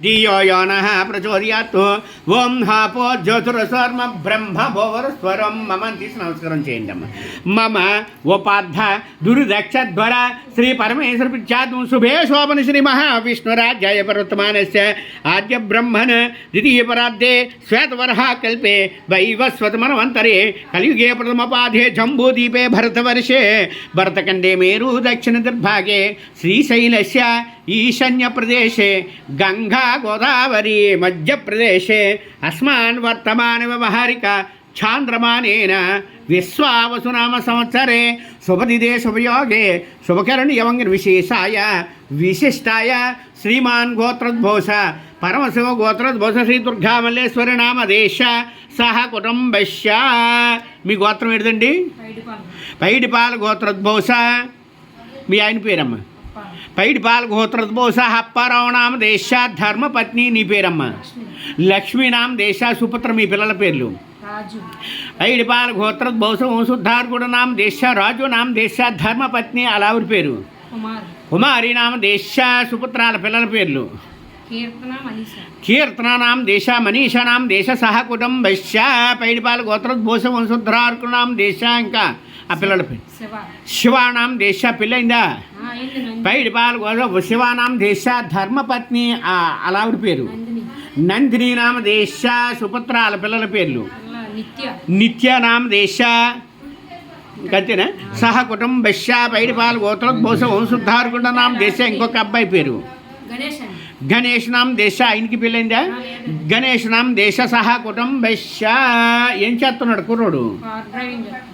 ధియో యో నః ప్రచోదయాత్ ఓం హాపో జ్యోతిరస్వర్మ బ్రహ్మ భోవరస్వరం మమ అని తీసి నమస్కారం చేయండి అమ్మ మమ ఉపార్థ దుర్దక్షధ్వర శ్రీ పరమేశ్వర పిచ్చాత్మ శుభే శోభన శ్రీ మహావిష్ణురాజ్యాయ పర్వతమానస్య ఆద్య బ్రహ్మన్ ద్వితీయ పరార్థే శ్వేతవరహ కల్పే వైవస్వతమనవంతరే కలియుగే ప్రథమపాధే జంబూదీపే భరతవర్షే భరతఖండే మేరు దక్షిణ దుర్భాగే శ్రీశైలస్య ఈశాన్యప్రదేశే గంగా గోదావరి మధ్యప్రదేశే అస్మాన్ వర్తమాన వ్యవహారిక ఛాంద్రమానేన విశ్వావసునామ సంవత్సరే శుభదిదే శుభయోగే శుభకరణీయవంగ విశేషాయ విశిష్టాయ శ్రీమాన్ గోత్రోద్భోష పరమశివ గోత్రోద్భోష శ్రీ దుర్గామల్లేశ్వరి నామదేశ సహ కుటుంబశ్య మీ గోత్రం ఏంటండి పైడిపాల గోత్రోద్భోష. మీ ఆయన పేరమ్మ. పైడిపాల గోత్రోద్భోష అప్పారావు నామ దేశ ధర్మపత్ని నీ పేరమ్మ. లక్ష్మీనామ దేశ సుపుత్ర మీ పిల్లల పేర్లు. పైడిపాల గోత్రోద్భోష వంశుద్ధార్గుడ నామ దేశ రాజు నామ దేశ ధర్మపత్ని అలావురి పేరు. కుమార్. నామ దేశ సుపుత్రాల పిల్లల పేర్లు. కీర్తన మనీష. కీర్తనానాం దేశ మనీషానాం దేశ సహ కుటుంబశ్య పైడిపాల గోత్రోద్భోష వంశుద్ధార్కునాం దేశ ఇంకా ఆ పిల్లల పేరు. శివ. శివానాం దేశ నంది పైడిపాల గోత్ర శివానాం దేశ ధర్మపత్ని అలావిడి పేరు. నందిని. నామ దేశ సుపుత్రాల పిల్లల పేర్లు. అలా నిత్య. నిత్యనామ దేశ ఇంకంతేనా సహ కుటుంబశ్య పైడిపాల గోత్రోద్భోష వంశుద్ధారకుండ నామ దేశ ఇంకొక అబ్బాయి పేరు. గణేష్ నామ్ దేశ ఆయనకి పెళ్ళైందా? గణేష్ నామ్ దేశ సహా కుటుంబశ్య ఏం చేస్తున్నాడు కుర్రోడు?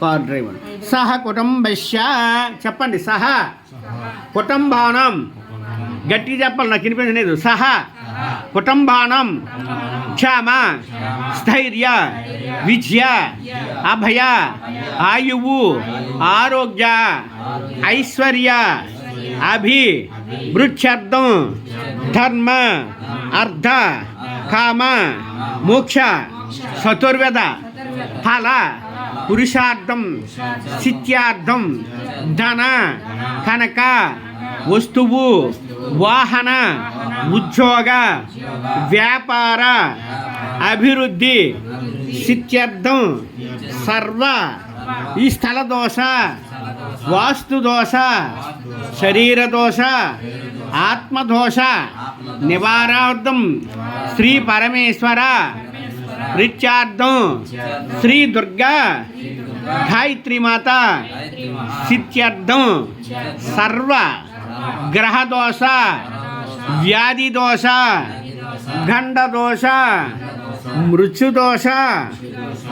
Car driver. సహ కుటుంబశ్య చెప్పండి సహ. కుటుంబానం. గట్టిగా చెప్పాలి నాకు వినిపించలేదు సహ. కుటుంబానం. క్షమ. స్థైర్య. విజయ. అభయ. ఆయువు. ఆరోగ్య. ఐశ్వర్య. అభి వృక్షార్థం ధర్మ అర్ధ కామ మోక్ష చతుర్వేద ఫల పురుషార్థం సిత్యార్థం ధన కనక వస్తువు వాహన ఉద్యోగ వ్యాపార అభివృద్ధి సిత్యర్థం సర్వ ఈ స్థల దోష వాస్తు దోష శరీర దోష ఆత్మదోష నివారార్థం శ్రీ పరమేశ్వర రిత్యార్థం శ్రీ దుర్గా గాయత్రి మాత సిత్యర్థం సర్వ గ్రహదోష వ్యాధి దోష గండదోష మృత్యుదోష.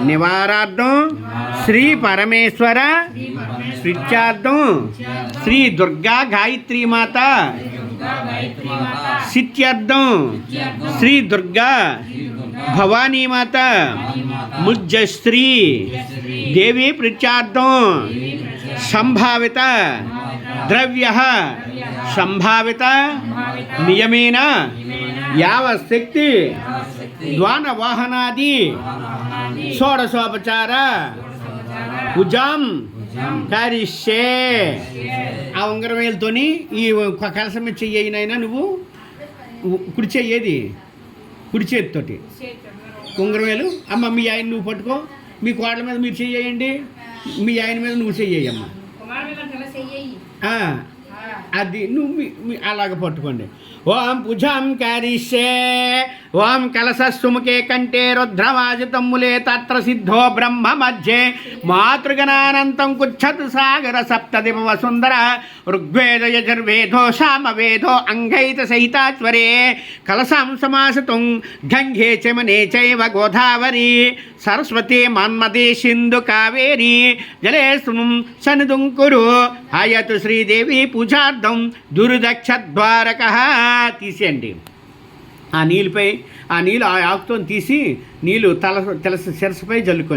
నివారార్థం. శ్రీ పరమేశ్వర. సిత్యార్థం శ్రీ దుర్గా గాయత్రి మాత సిత్యర్థం శ్రీ దుర్గా భవానీ మాత ముజ్జశ్రీ. దేవి ప్రత్యార్థం. సంభావిత. ద్రవ్య. సంభావిత. నియమేన. యావశక్తి. ద్వాన వాహనాది షోడశోపచార. భుజం. కరిష్యే. ఆ ఉంగరం వేలుతోని ఈ కలసం మీద చెయ్యయినైనా నువ్వు కుడి చెయ్యేది కుడి చేతితోటి. ఉంగరం వేలు అమ్మ మీ ఆయన నువ్వు పట్టుకో. మీ కోడల మీద మీరు చెయ్యండి మీ ఆయన మీద నువ్వు చెయ్యమ్మ అది నువ్వు అలాగ పట్టుకోండి. ఓం భుజం కరిష్యే. ఓం కలసస్సుముఖే కంటే రుద్రవాజితమ్ములే తత్ర సిద్ధో బ్రహ్మ మధ్యే. మాతృగణానంతం కుచ్చతు సాగర సప్తదివ వసుందర ఋగ్వేద యజుర్వేదో సామవేదో అంగైత సహితాత్వరే కలసాం సమాసతుం గంగే చమనే చైవ గోదావరి. సరస్వతి మన్మదే సింధు కావేరి. జలేసుం సనిదుం కురు. హయతు శ్రీదేవి పూజార్థం దురుదక్ష ద్వారక తీసేయండి. ఆ నీళ్ళపై ఆ నీళ్ళు ఆ ఆకుతో తీసి నీళ్ళు తల తల శిరస్సుపై జల్లుకోండి